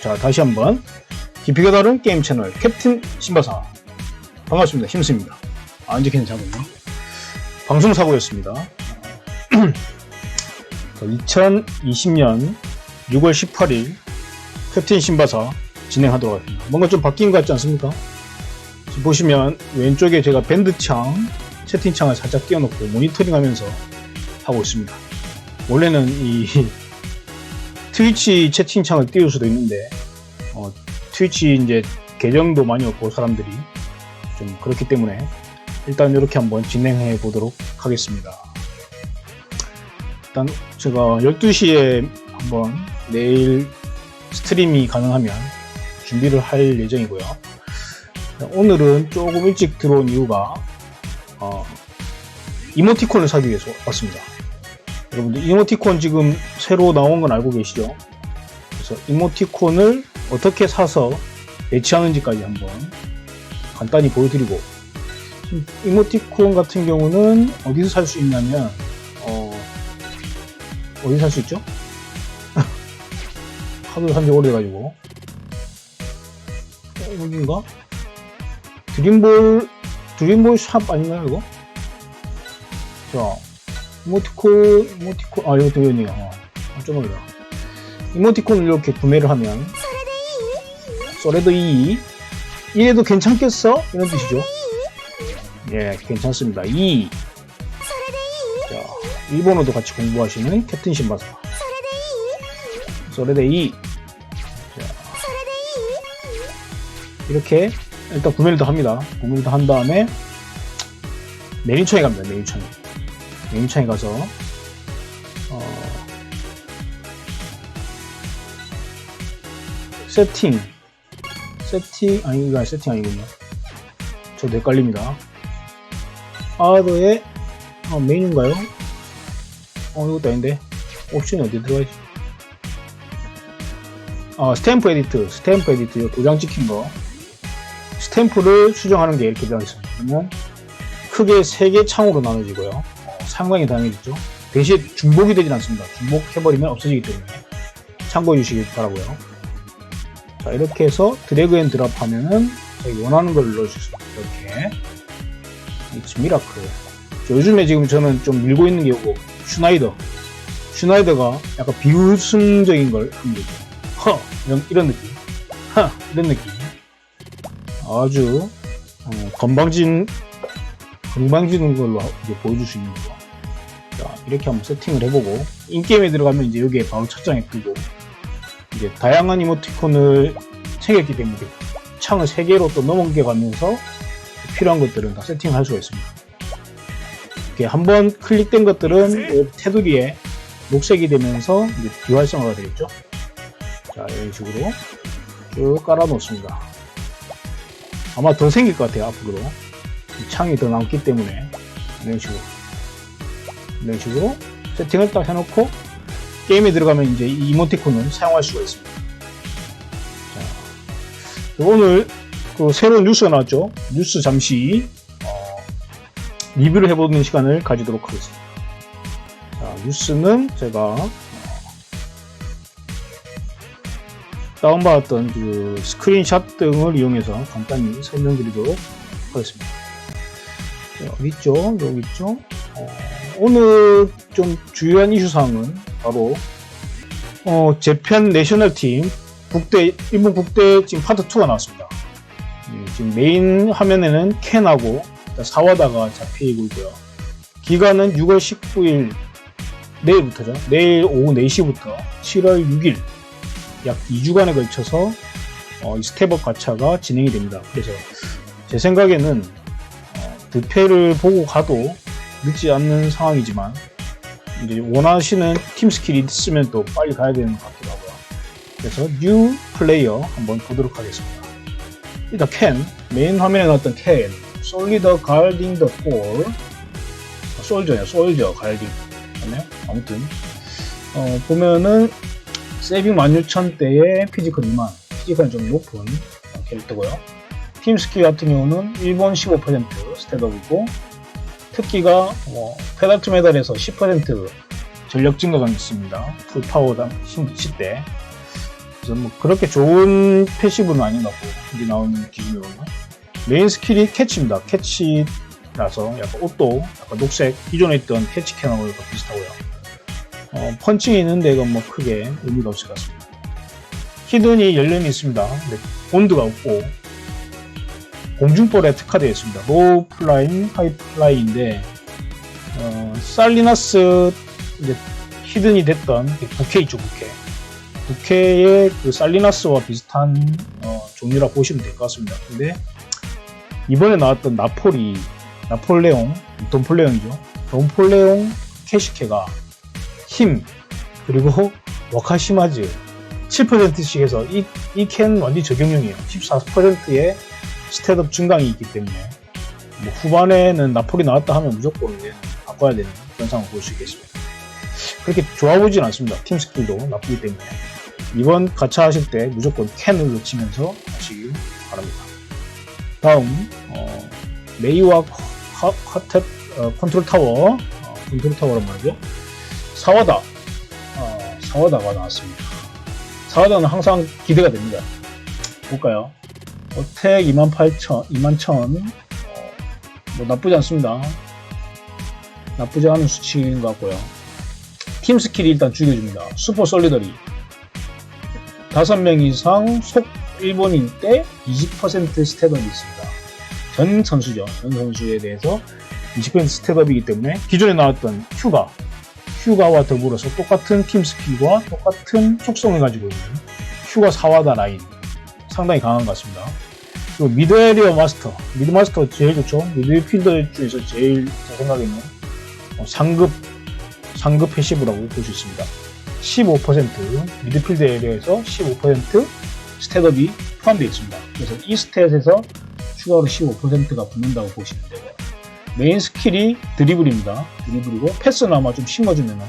자, 다시 한번 깊이가 다른 게임 채널 캡틴 신바사 반갑습니다. 힘쓰입니다. 아, 이제 괜찮군요. 방송 사고였습니다. 2020년 6월 18일 캡틴 신바사 진행하도록 하겠습니다. 뭔가 좀 바뀐 것 같지 않습니까? 보시면 왼쪽에 제가 밴드창, 채팅창을 살짝 띄워놓고 모니터링 하면서 하고 있습니다. 원래는 이 트위치 채팅창을 띄울 수도 있는데 어, 트위치 이제 계정도 많이 없고 사람들이 좀 그렇기 때문에 일단 이렇게 한번 진행해 보도록 하겠습니다. 일단 제가 12시에 한번 내일 스트림이 가능하면 준비를 할 예정이고요. 오늘은 조금 일찍 들어온 이유가 어, 이모티콘을 사기 위해서 왔습니다. 여러분들 이모티콘 지금 새로 나온 건 알고 계시죠? 그래서 이모티콘을 어떻게 사서 배치하는지까지 한번 간단히 보여드리고 이모티콘 같은 경우는 어디서 살 수 있냐면 어, 어디 살 수 있죠? 하도 산지 오래돼가지고 어, 여긴가? 드림볼 드림볼 샵 아닌가요 이거? 자 이모티콘 이모티콘 아 이것도 연이야 어, 깜짝 놀라 이모티콘을 이렇게 구매를 하면 소레드 2 이래도 괜찮겠어? 이런 뜻이죠. 예 괜찮습니다. 2 자, 일본어도 같이 공부하시는 캡틴 신바사. 소레드 2 자, 이렇게 일단 구매를 다 합니다. 구매를 다 한 다음에 메뉴창에 갑니다 메뉴창에 메뉴창에 가서 어, 세팅 세팅 아니 이거 세팅 아니군요. 저도 헷갈립니다. 아더의 어, 메뉴인가요? 어 이것도 아닌데. 옵션이 어디 들어가있지? 아 스탬프 에디트 스탬프 에디트. 도장 찍힌 거. 스탬프를 수정하는 게 이렇게 되어 있습니다. 크게 3개 창으로 나눠지고요 어, 상당히 다양해졌죠. 대신 중복이 되진 않습니다. 중복해버리면 없어지기 때문에 참고해 주시기 바라고요. 자 이렇게 해서 드래그 앤 드랍 하면은 원하는 걸 넣을 수 있습니다. 이렇게. 이츠 미라클 자, 요즘에 지금 저는 좀 밀고 있는 게 이거 슈나이더 슈나이더가 약간 비웃음적인 걸 합니다 허! 이런, 이런 느낌. 하 이런 느낌. 아주 어, 건방진 건방지는 걸로 이제 보여줄 수 있는 거. 자 이렇게 한번 세팅을 해보고 인게임에 들어가면 이제 여기에 바로 착장에 뜨고 이제 다양한 이모티콘을 챙겼기 때문에 창을 3개로 또 넘겨가면서 필요한 것들은 다 세팅할 수가 있습니다. 이렇게 한번 클릭된 것들은 이 테두리에 녹색이 되면서 이제 비활성화가 되겠죠. 자 이런 식으로 쭉 깔아 놓습니다. 아마 더 생길 것 같아요 앞으로 창이 더 남기 때문에 이런 식으로 이런 식으로 세팅을 딱 해놓고 게임에 들어가면 이제 이 이모티콘을 사용할 수가 있습니다. 자, 오늘 그 새로운 뉴스가 나왔죠. 뉴스 잠시 어, 리뷰를 해보는 시간을 가지도록 하겠습니다. 자, 뉴스는 제가 어, 다운받았던 그 스크린샷 등을 이용해서 간단히 설명드리도록 하겠습니다. 자, 어디 있죠? 여기 있죠? 어, 오늘 좀 주요한 이슈 사항은 바로 어, 재팬 내셔널 팀 국대 일본 국대 지금 파트 2가 나왔습니다. 예, 지금 메인 화면에는 켄하고 사와다가 잡히고 있고요. 기간은 6월 19일 내일부터죠. 내일 오후 4시부터 7월 6일 약 2주간에 걸쳐서 어, 이 스텝업 가차가 진행이 됩니다. 그래서 제 생각에는 어, 득패를 보고 가도 늦지 않는 상황이지만 이제 원하시는 팀 스킬이 있으면 또 빨리 가야 되는 것 같기도 하고요. 그래서 뉴 플레이어 한번 보도록 하겠습니다. 일단 캔 메인 화면에 나왔던 캔 솔리더 가르딩 더폴 솔저야 솔저 그다음에 아무튼 어, 보면은 세이빙 16,000대의 피지컬 미만 피지컬이 좀 높은 캐릭터고요. 팀 스킬 같은 경우는 1번 15% 스탯업이고 특기가 뭐 페달 투 메달에서 10% 전력 증가가 있습니다. 풀 파워당 10대. 그래서 뭐 그렇게 좋은 패시브는 아닌 것 같고 이제 나오는 기준으로는 메인 스킬이 캐치입니다. 캐치라서 약간 옷도 약간 녹색 기존에 있던 캐치 캐논과 비슷하고요. 어, 펀칭이 있는데 이건 뭐 크게 의미가 없을 것 같습니다. 히든이 열림이 있습니다. 근데 본드가 없고 공중볼에 특화되어 있습니다. 로우 플라잉, 하이 플라잉인데 어, 살리나스 이제 히든이 됐던 부캐 있죠 부캐 부캐의 그 살리나스와 비슷한 어, 종류라 보시면 될 것 같습니다. 근데 이번에 나왔던 나폴이 나폴레옹 돈폴레옹이죠. 돈폴레옹 캐시케가 힘 그리고 와카시마즈 7%씩 해서 이, 이캔 완전 적용형이에요. 14%의 스탯업 증강이 있기 때문에 뭐 후반에는 나폴이 나왔다 하면 무조건 이제 바꿔야 되는 상황을 볼 수 있겠습니다. 그렇게 좋아 보진 않습니다. 팀 스킬도 나쁘기 때문에 이번 가차 하실 때 무조건 캔을 놓치면서 하시길 바랍니다. 다음 어, 메이와 화탭 어, 컨트롤 타워 어, 컨트롤 타워란 말이죠. 사와다 어, 사와다가 나왔습니다. 사와다는 항상 기대가 됩니다. 볼까요? 어택 28,000, 21,000, 어, 뭐 나쁘지 않습니다. 나쁘지 않은 수치인 것 같고요. 팀 스킬이 일단 죽여줍니다. 슈퍼 솔리더리. 5명 이상 속 일본인 때 20% 스텝업이 있습니다. 전 선수죠. 전 선수에 대해서 20% 스텝업이기 때문에 기존에 나왔던 휴가, 휴가와 더불어서 똑같은 팀 스킬과 똑같은 속성을 가지고 있는 휴가 사와다 라인 상당히 강한 것 같습니다. 그리고 미드 에리어 마스터, 미드 마스터 제일 좋죠. 미드 필더 중에서 제일 제 생각에는 어, 상급 상급 패시브라고 볼 수 있습니다. 15% 미드필드 에리어에서 15% 스탯업이 포함되어 있습니다. 그래서 이 스탯에서 추가로 15%가 붙는다고 보시면 되고요. 메인 스킬이 드리블입니다. 드리블이고 패스는 아마 좀 심어주면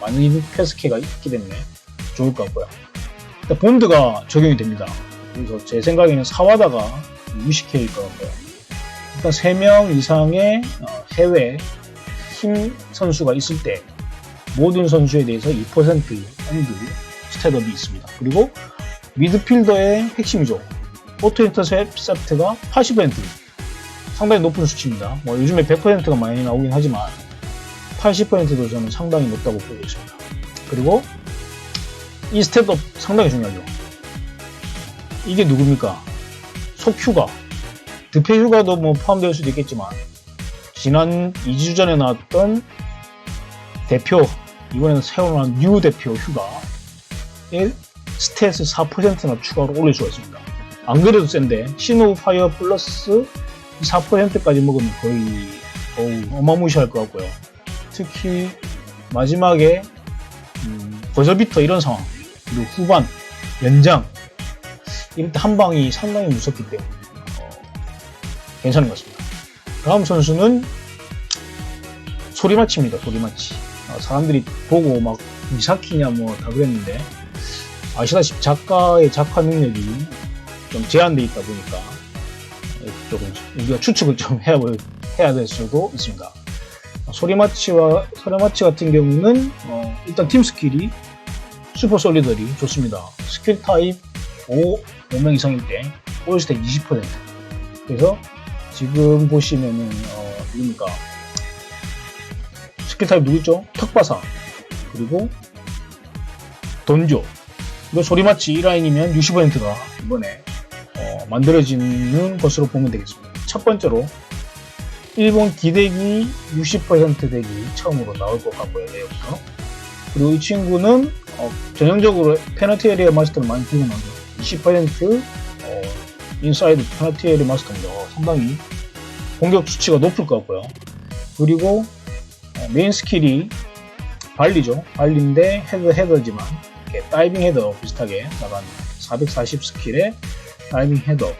많은 패스케가 있기 때문에 좋을 것 같고요. 본드가 적용이 됩니다. 그래서 제 생각에는 사와다가 무식해일 것 같고요. 일단 3명 이상의 어, 해외 힘 선수가 있을 때 모든 선수에 대해서 2% 정도 스탯업이 있습니다. 그리고 미드필더의 핵심이죠. 오토 인터셉트가 80% 상당히 높은 수치입니다. 뭐 요즘에 100%가 많이 나오긴 하지만 80%도 저는 상당히 높다고 보고 있습니다. 그리고 이 스탯업 상당히 중요하죠. 이게 누굽니까? 속휴가. 득패 휴가도 뭐 포함될 수도 있겠지만 지난 2주 전에 나왔던 대표 이번에는 새로 나온 뉴 대표 휴가에 스탯을 4%나 추가로 올릴 수가 있습니다. 안 그래도 센데 신호 파이어 플러스 4%까지 먹으면 거의 어우, 어마무시할 것 같고요. 특히 마지막에 음, 버저비터 이런 상황 그리고 후반 연장 이럴 때한 방이 상당히 무섭기 때문에 어, 괜찮은 것 같습니다. 다음 선수는 소리마치입니다. 소리마치. 어, 사람들이 보고 막 미사키냐 뭐 다 그랬는데 아시다시피 작가의 작화 능력이 좀 제한돼 있다 보니까 조금 우리가 추측을 좀 해야, 해야 될 수도 있습니다. 소리마치와 소리마치 같은 경우는 어, 일단 팀 스킬이 슈퍼 솔리더리 좋습니다. 스킬 타입 5, 5명 이상일 때 올스택 20% 그래서 지금 보시면은 어, 누굽니까 스킬 타입 누구있죠? 턱바사 그리고 돈조 이거 소리마치 1라인이면 60%가 이번에 어, 만들어지는 것으로 보면 되겠습니다. 첫 번째로 일본 기대기 60% 대기 처음으로 나올 것 같고요. 내일부터. 그리고 이 친구는 어, 전형적으로 페너티 에리어 마스터를 많이 들고 나오죠. 20% 어, 인사이드 페너티 에리어 마스터입니다. 어, 상당히 공격 수치가 높을 것 같고요. 그리고 어, 메인 스킬이 발리죠. 발리인데 헤더 헤더지만 이렇게 다이빙 헤더 비슷하게 나간 440 스킬의 다이빙 헤더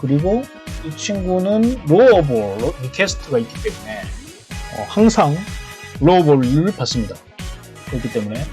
그리고 이 친구는 로어볼 리퀘스트가 있기 때문에 어, 항상 로어볼을 받습니다. 그렇기 때문에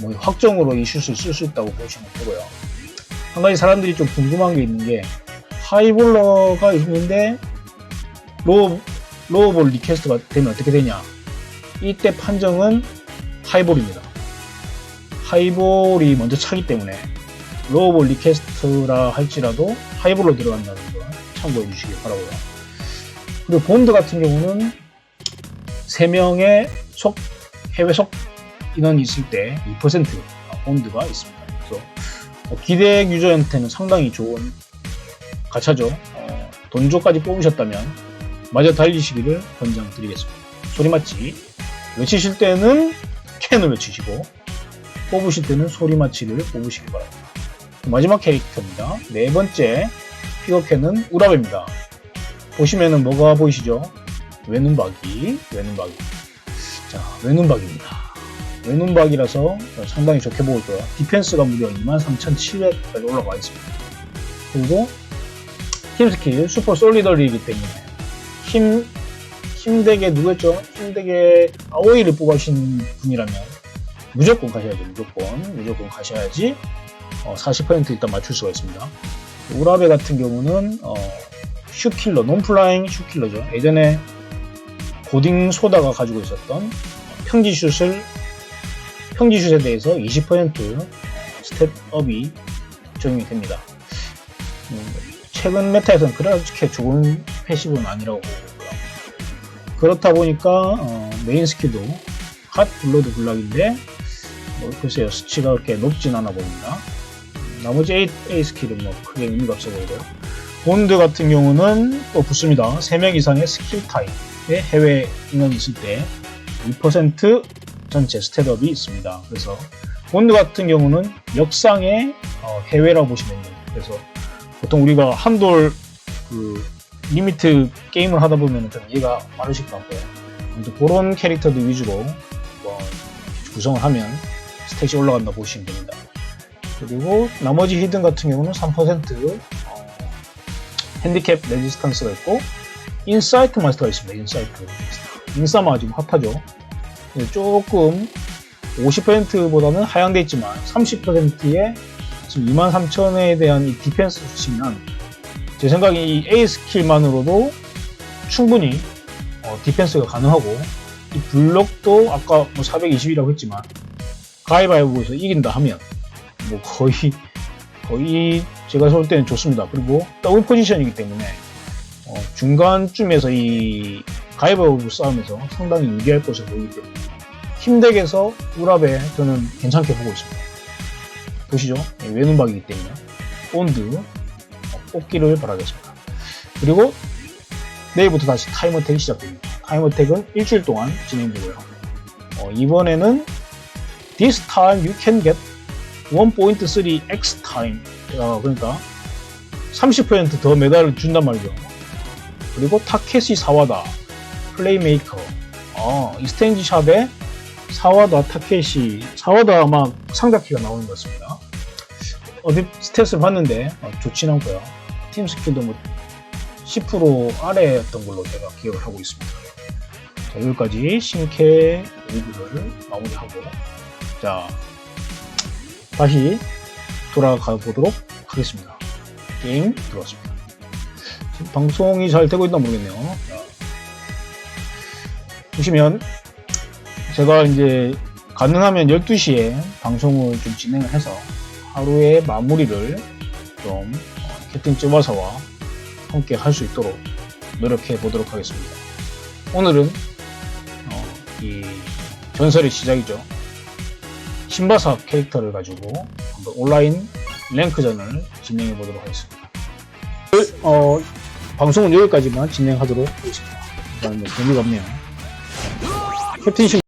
뭐 확정으로 이 슛을 쓸 수 있다고 보시면 되고요. 한 가지 사람들이 좀 궁금한 게 있는 게 하이볼러가 있는데 로어, 로어볼 리퀘스트가 되면 어떻게 되냐 이때 판정은 하이볼입니다. 하이볼이 먼저 차기 때문에 로어볼 리퀘스트라 할지라도 하이볼로 들어간다는 거 참고해 주시기 바라고요. 그리고 본드 같은 경우는 3명의 속, 해외 속 인원이 있을 때2% 본드가 있습니다. 그래서 어, 기대액 유저한테는 상당히 좋은 가차죠. 어, 돈조까지 뽑으셨다면 마저 달리시기를 권장드리겠습니다. 소리 맞지? 외치실 때는 캔을 외치시고 뽑으실 때는 소리 맞히를 뽑으시기 바랍니다. 마지막 캐릭터입니다. 네 번째 피거캔은 우라베입니다. 보시면은 뭐가 보이시죠? 외눈박이, 외눈박이. 자, 외눈박이입니다. 외눈박이라서 상당히 좋게 보일 거예요. 디펜스가 무려 23,700까지 올라가 있습니다. 그리고 힘 스킬 슈퍼 솔리더리이기 때문에 힘 힘되게 누구였죠? 힘되게 아오이를 뽑으신 분이라면 무조건 가셔야죠. 무조건 무조건 가셔야지 어, 40% 일단 맞출 수가 있습니다. 우라베 같은 경우는 어, 슈킬러, 논플라잉 슈킬러죠. 예전에 고딩 소다가 가지고 있었던 평지슛을 평지슛에 대해서 20% 스텝업이 적용이 됩니다. 음, 최근 메타에서는 그렇게 좋은 패시브는 아니라고 보고요. 그렇다 보니까 어, 메인 스킬도 핫 블러드 블락인데 뭐 글쎄요 수치가 그렇게 높진 않아 보입니다. 나머지 A, A 스킬은 뭐 크게 의미가 없어 보이고요. 본드 같은 경우는 또 붙습니다. 3명 이상의 스킬 타입의 해외 인원이 있을 때 2% 전체 스탯업이 있습니다. 그래서 본드 같은 경우는 역상의 어, 해외라고 보시면 돼요. 그래서 보통 우리가 한돌 그 리미트 게임을 하다 보면 좀 이해가 많으실 것 같고요. 아무튼 그런 캐릭터들 위주로 뭐 구성을 하면 스탯이 올라간다 보시면 됩니다. 그리고 나머지 히든 같은 경우는 3% 어, 핸디캡 레지스턴스가 있고 인사이트 마스터가 있습니다. 인사이트 인사마 지금 핫하죠. 네, 조금 50%보다는 하향돼 있지만 30%의 지금 23,000에 대한 이 디펜스 수치면 제 생각에 이 A 스킬만으로도 충분히 어, 디펜스가 가능하고 이 블록도 아까 뭐 420이라고 했지만 가위바위보에서 이긴다 하면 뭐 거의 거의 제가 볼 때는 좋습니다. 그리고 더블 포지션이기 때문에 어, 중간쯤에서 이 가위바위보 싸움에서 상당히 유리할 것으로 보이기 때문에 힘덱에서 우랍에 저는 괜찮게 보고 있습니다. 보시죠. 예, 외눈박이기 때문에 본드 어, 뽑기를 바라겠습니다. 그리고 내일부터 다시 타임어택이 시작됩니다. 타임어택은 일주일 동안 진행되고요. 어, 이번에는 This time you can get 1.3 X time. 어, 그러니까 30%더 메달을 준단 말이죠. 그리고 타케시 사와다, 플레이메이커. 어, 익스텐지 샵에 사와다, 타케시, 사와다 아마 상자키가 나오는 것 같습니다. 어디 스탯을 봤는데 어, 좋진 않고요. 팀 스킬도 뭐 10% 아래였던 걸로 제가 기억을 하고 있습니다. 자, 여기까지 신캐 리뷰를 마무리하고 자 다시 돌아가 보도록 하겠습니다. 게임 들어왔습니다. 지금 방송이 잘 되고 있나 모르겠네요. 자, 보시면 제가 이제 가능하면 12시에 방송을 좀 진행을 해서 하루의 마무리를 좀 어, 캡틴 쯔바사와 함께 할 수 있도록 노력해 보도록 하겠습니다. 오늘은 어, 이 전설의 시작이죠. 신바사 캐릭터를 가지고 한번 온라인 랭크전을 진행해 보도록 하겠습니다. 어, 방송은 여기까지만 진행하도록 하겠습니다. 재미가 없네요. 캡틴 신